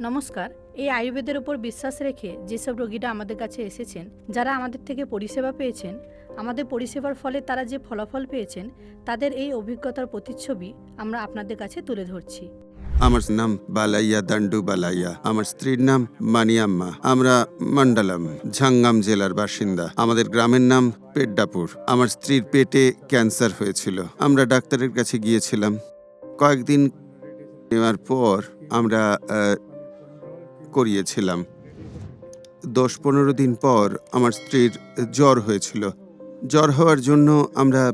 নমস্কার, এই আয়ুর্বেদের ওপর বিশ্বাস রেখে যেসব রোগীরা আমাদের কাছে এসেছেন, যারা আমাদের থেকে পরিষেবা পেয়েছেন, আমাদের পরিষেবার ফলে তারা যে ফলাফল পেয়েছেন, তাদের এই অভিজ্ঞতার প্রতিচ্ছবি আমরা আপনাদের কাছে তুলে ধরছি। আমার নাম বালাইয়া দান্ডু বালাইয়া। আমার স্ত্রীর নাম মানিয়াম্মা। আমরা মন্ডলম ঝাঙ্গাম জেলার বাসিন্দা। আমাদের গ্রামের নাম পেড্ডাপুর। আমার স্ত্রীর পেটে ক্যান্সার হয়েছিল। আমরা ডাক্তারের কাছে গিয়েছিলাম। কয়েকদিন নেওয়ার পর আমরা করিয়েছিলাম। দশ পনেরো দিন পর আমার স্ত্রীর জ্বর হয়েছিল। জ্বর হওয়ার জন্য আমরা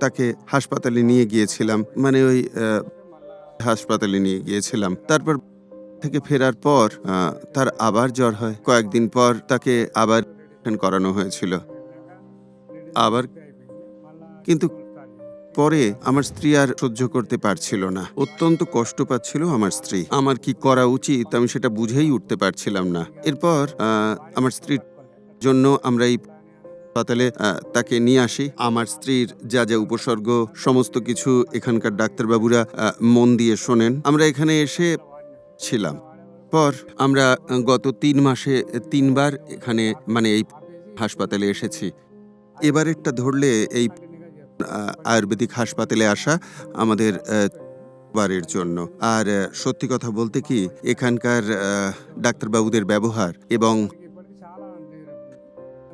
তাকে হাসপাতালে নিয়ে গিয়েছিলাম। মানে ওই হাসপাতালে নিয়ে গিয়েছিলাম। তারপর থেকে ফেরার পর তার আবার জ্বর হয়। কয়েকদিন পর তাকে আবার করানো হয়েছিল। আবার, কিন্তু পরে আমার স্ত্রী আর সহ্য করতে পারছিল না। অত্যন্ত কষ্ট পাচ্ছিল আমার স্ত্রী। আমার কি করা উচিত আমি সেটা বুঝেই উঠতে পারছিলাম না। এরপর আমার স্ত্রীর জন্য আমরা এই হাসপাতালে তাকে নিয়ে আসি। আমার স্ত্রীর যা যা উপসর্গ, সমস্ত কিছু এখানকার ডাক্তারবাবুরা মন দিয়ে শোনেন। আমরা এখানে এসে ছিলাম। পর আমরা গত তিন মাসে, তিনবার এখানে মানে এই হাসপাতালে এসেছি। এবারেরটা ধরলে এই আয়ুর্বেদিক হাসপাতালে আসা আমাদের বারের জন্য। আর সত্যি কথা বলতে কি, এখানকার ডাক্তারবাবুদের ব্যবহার এবং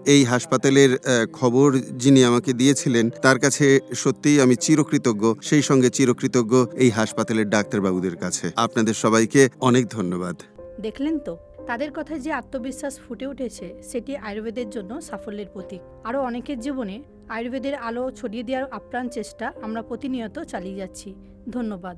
এই হাসপাতালের খবর যিনি আমাকে দিয়েছিলেন, তার কাছে সত্যিই আমি চিরকৃতজ্ঞ। সেই সঙ্গে চিরকৃতজ্ঞ এই হাসপাতালের ডাক্তারবাবুদের কাছে। আপনাদের সবাইকে অনেক ধন্যবাদ। দেখলেন তো? তাদের কথায় যে আত্মবিশ্বাস ফুটে উঠেছে, সেটি আয়ুর্বেদের জন্য সাফল্যের প্রতীক। আরও অনেকের জীবনে আয়ুর্বেদের আলো ছড়িয়ে দেওয়ার আপ্রাণ চেষ্টা আমরা প্রতিনিয়ত চালিয়ে যাচ্ছি। ধন্যবাদ।